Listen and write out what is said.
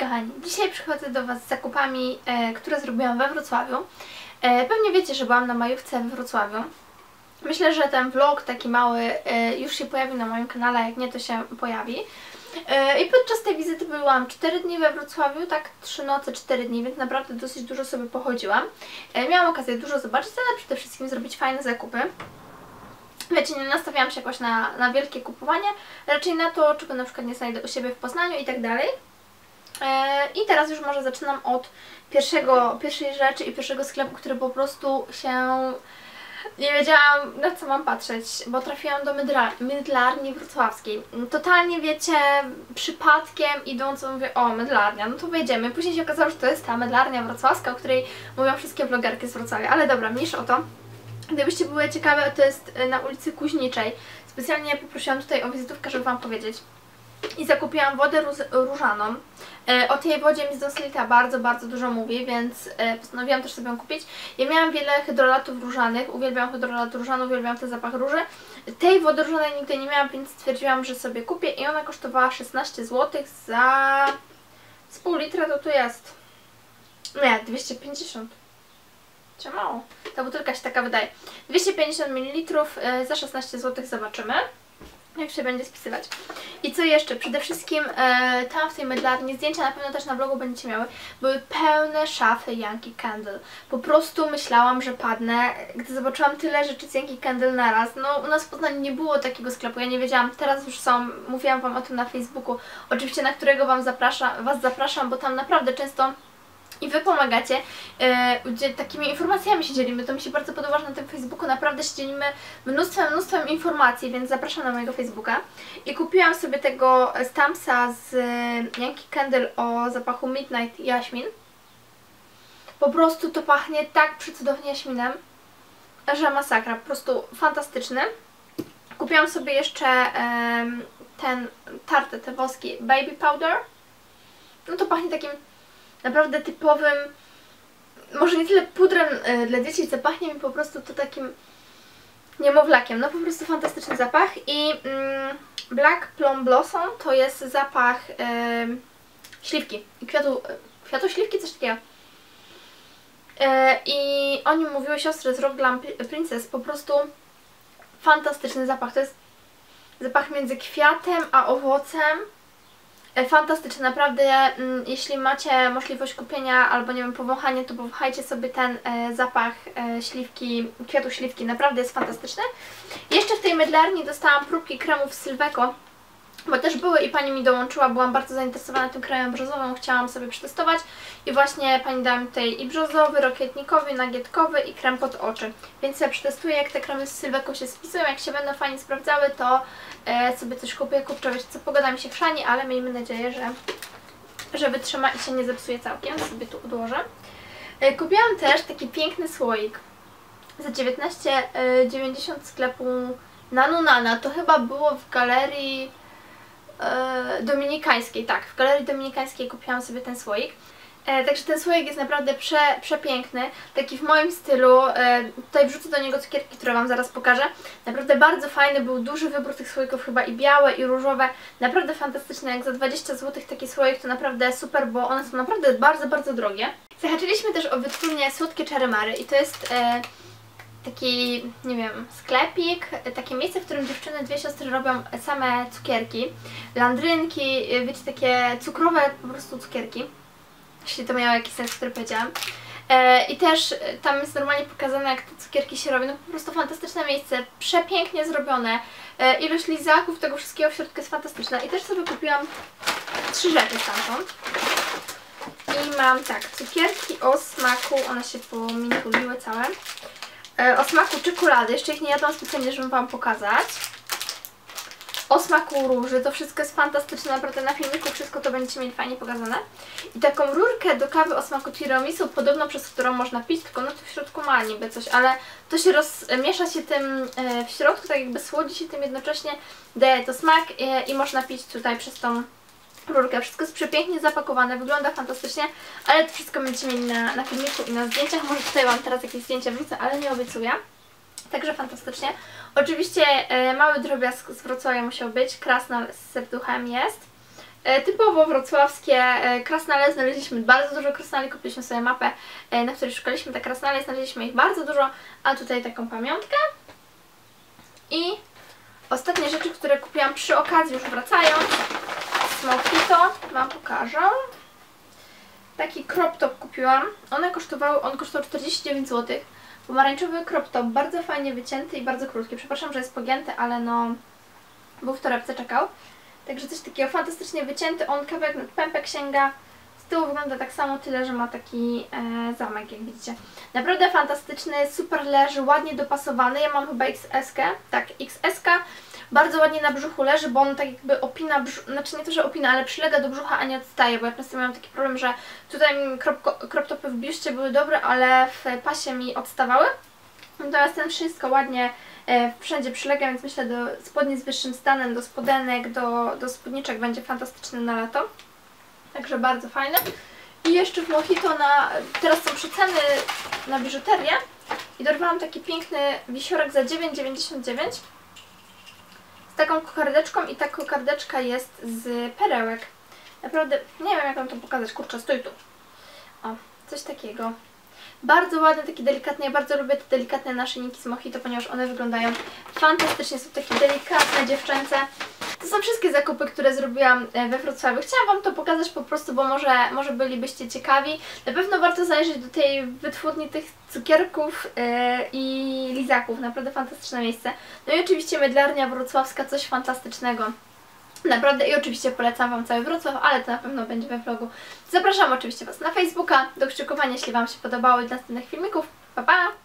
kochani, dzisiaj przychodzę do Was z zakupami, e, które zrobiłam we Wrocławiu. E, pewnie wiecie, że byłam na majówce we Wrocławiu. Myślę, że ten vlog taki mały e, już się pojawi na moim kanale, jak nie to się pojawi. E, I podczas tej wizyty byłam 4 dni we Wrocławiu, tak 3 noce, 4 dni, więc naprawdę dosyć dużo sobie pochodziłam. E, miałam okazję dużo zobaczyć, ale przede wszystkim zrobić fajne zakupy. Wiecie, nie nastawiałam się jakoś na, na wielkie kupowanie, raczej na to, czego na przykład nie znajdę u siebie w Poznaniu i tak dalej. E, I teraz już może zaczynam od pierwszego, pierwszej rzeczy i pierwszego sklepu, który po prostu się... Nie wiedziałam na co mam patrzeć, bo trafiłam do mydla, mydlarni wrocławskiej. Totalnie wiecie, przypadkiem idąc mówię, o mydlarnia, no to wejdziemy. Później się okazało, że to jest ta mydlarnia wrocławska, o której mówią wszystkie vlogerki z Wrocławia. Ale dobra, mniejsza o to. Gdybyście były ciekawe, to jest na ulicy Kuźniczej. Specjalnie poprosiłam tutaj o wizytówkę, żeby Wam powiedzieć. I zakupiłam wodę różaną. E, o tej wodzie mi z Doslita bardzo, bardzo dużo mówi, więc e, postanowiłam też sobie ją kupić. Ja miałam wiele hydrolatów różanych, uwielbiam hydrolat różany, uwielbiam ten zapach róży. Tej wody różanej nigdy nie miałam, więc stwierdziłam, że sobie kupię i ona kosztowała 16 zł za... z pół litra to tu jest... Nie, 250. Czy mało? Ta butelka się taka wydaje. 250 ml e, za 16 zł zobaczymy jak się będzie spisywać. I co jeszcze? Przede wszystkim e, tam w tej mydlarni, zdjęcia na pewno też na vlogu będziecie miały, były pełne szafy Yankee Candle. Po prostu myślałam, że padnę, gdy zobaczyłam tyle rzeczy z Yankee Candle naraz. No u nas w Poznaniu nie było takiego sklepu, ja nie wiedziałam, teraz już są, mówiłam Wam o tym na Facebooku, oczywiście na którego Wam zapraszam, Was zapraszam, bo tam naprawdę często i Wy pomagacie, yy, takimi informacjami się dzielimy, to mi się bardzo podoba, że na tym Facebooku naprawdę się dzielimy mnóstwem, mnóstwem informacji, więc zapraszam na mojego Facebooka. I kupiłam sobie tego Stampsa z Yankee Candle o zapachu Midnight Jaśmin. Po prostu to pachnie tak przecudownie jaśminem, że masakra, po prostu fantastyczny. Kupiłam sobie jeszcze um, ten tartę, te woski Baby Powder. No to pachnie takim naprawdę typowym, może nie tyle pudrem y, dla dzieci, co pachnie mi po prostu to takim niemowlakiem. No po prostu fantastyczny zapach i mm, Black Plum Blossom to jest zapach y, śliwki i kwiatu, kwiatu śliwki, coś takiego. I o nim mówiły siostry z Rock Glam Princess, po prostu fantastyczny zapach. To jest zapach między kwiatem a owocem E, fantastyczny, naprawdę mm, jeśli macie możliwość kupienia albo nie wiem, powąchania, to powąchajcie sobie ten e, zapach e, śliwki, kwiatu śliwki, naprawdę jest fantastyczny. Jeszcze w tej mydlarni dostałam próbki kremów Sylweko, bo też były i pani mi dołączyła, byłam bardzo zainteresowana tym kremem brzozowym, chciałam sobie przetestować. I właśnie pani dała mi tutaj i brzozowy, rokietnikowy, nagietkowy i krem pod oczy, więc sobie przetestuję jak te kremy z Sylweko się spisują, jak się będą fajnie sprawdzały, to e, sobie coś kupię, kurczę, co, pogoda mi się chrzani, ale miejmy nadzieję, że, że wytrzyma i się nie zepsuje całkiem, sobie tu odłożę. E, kupiłam też taki piękny słoik za 19,90 sklepu Nanunana, to chyba było w galerii e, dominikańskiej, tak, w galerii dominikańskiej kupiłam sobie ten słoik. E, także ten słoik jest naprawdę prze, przepiękny, taki w moim stylu. E, tutaj wrzucę do niego cukierki, które Wam zaraz pokażę. Naprawdę bardzo fajny, był duży wybór tych słoików, chyba i białe, i różowe. Naprawdę fantastyczne, jak za 20 zł taki słoik to naprawdę super, bo one są naprawdę bardzo, bardzo drogie. Zahaczyliśmy też o wytwórnię Słodkie Czarymary i to jest... E, taki, nie wiem, sklepik, takie miejsce, w którym dziewczyny, dwie siostry robią same cukierki, landrynki, wiecie, takie cukrowe po prostu cukierki, jeśli to miało jakiś sens, który powiedziałam. E, I też tam jest normalnie pokazane, jak te cukierki się robi. No po prostu fantastyczne miejsce, przepięknie zrobione. E, ilość lizaków, tego wszystkiego w środku jest fantastyczna. I też sobie kupiłam trzy rzeczy stamtąd. I mam tak, cukierki o smaku, one się pominiuliły całe. E, o smaku czekolady. Jeszcze ich nie jadłam specjalnie, żeby Wam pokazać. O smaku róży. To wszystko jest fantastyczne. Naprawdę na filmiku wszystko to będziecie mieli fajnie pokazane. I taką rurkę do kawy o smaku tiramisu, podobno przez którą można pić, tylko no to w środku ma niby coś, ale to się rozmiesza się tym e, w środku, tak jakby słodzi się tym jednocześnie, daje to smak e, i można pić tutaj przez tą rurkę. Wszystko jest przepięknie zapakowane, wygląda fantastycznie, ale to wszystko będziecie mieli na, na filmiku i na zdjęciach. Może tutaj Wam teraz jakieś zdjęcia wrzucę, ale nie obiecuję. Także fantastycznie. Oczywiście e, mały drobiazg z Wrocławia musiał być, krasnal z serduchem jest. e, typowo wrocławskie e, krasnale. Znaleźliśmy bardzo dużo krasnali, kupiliśmy sobie mapę, e, na której szukaliśmy te krasnale. Znaleźliśmy ich bardzo dużo, a tutaj taką pamiątkę. I ostatnie rzeczy, które kupiłam przy okazji, już wracając. Smokito, Wam pokażę. Taki crop top kupiłam. One kosztowały, on kosztował 49 zł. Pomarańczowy crop top, bardzo fajnie wycięty i bardzo krótki. Przepraszam, że jest pogięty, ale no był w torebce, czekał. Także coś takiego fantastycznie wycięty. On kawałek nad pępek sięga. Z tyłu wygląda tak samo, tyle, że ma taki e, zamek, jak widzicie. Naprawdę fantastyczny, super leży, ładnie dopasowany. Ja mam chyba XS, -kę. tak, XS. Bardzo ładnie na brzuchu leży, bo on tak jakby opina brzuch, znaczy nie to, że opina, ale przylega do brzucha, a nie odstaje, bo ja często miałam taki problem, że tutaj mi crop, crop topy w biuście były dobre, ale w pasie mi odstawały. Natomiast ten wszystko ładnie e, wszędzie przylega, więc myślę do spodni z wyższym stanem, do spodenek, do, do spódniczek będzie fantastyczny na lato. Także bardzo fajny. I jeszcze w Mojito na, teraz są przeceny na biżuterię i dorwałam taki piękny wisiorek za 9,99 z taką kokardeczką i ta kokardeczka jest z perełek. Naprawdę, nie wiem jak wam to pokazać, kurczę, stój tu. O, coś takiego. Bardzo ładne, takie delikatne. Ja bardzo lubię te delikatne naszyjniki z Mojito, ponieważ one wyglądają fantastycznie. Są takie delikatne, dziewczęce. To są wszystkie zakupy, które zrobiłam e, we Wrocławiu. Chciałam Wam to pokazać po prostu, bo może, może bylibyście ciekawi. Na pewno warto zajrzeć do tej wytwórni tych cukierków yy, i lizaków. Naprawdę fantastyczne miejsce. No i oczywiście Mydlarnia Wrocławska, coś fantastycznego. Naprawdę i oczywiście polecam Wam cały Wrocław, ale to na pewno będzie we vlogu. Zapraszam oczywiście Was na Facebooka do kciukowania, jeśli Wam się podobały następnych filmików. Pa, pa!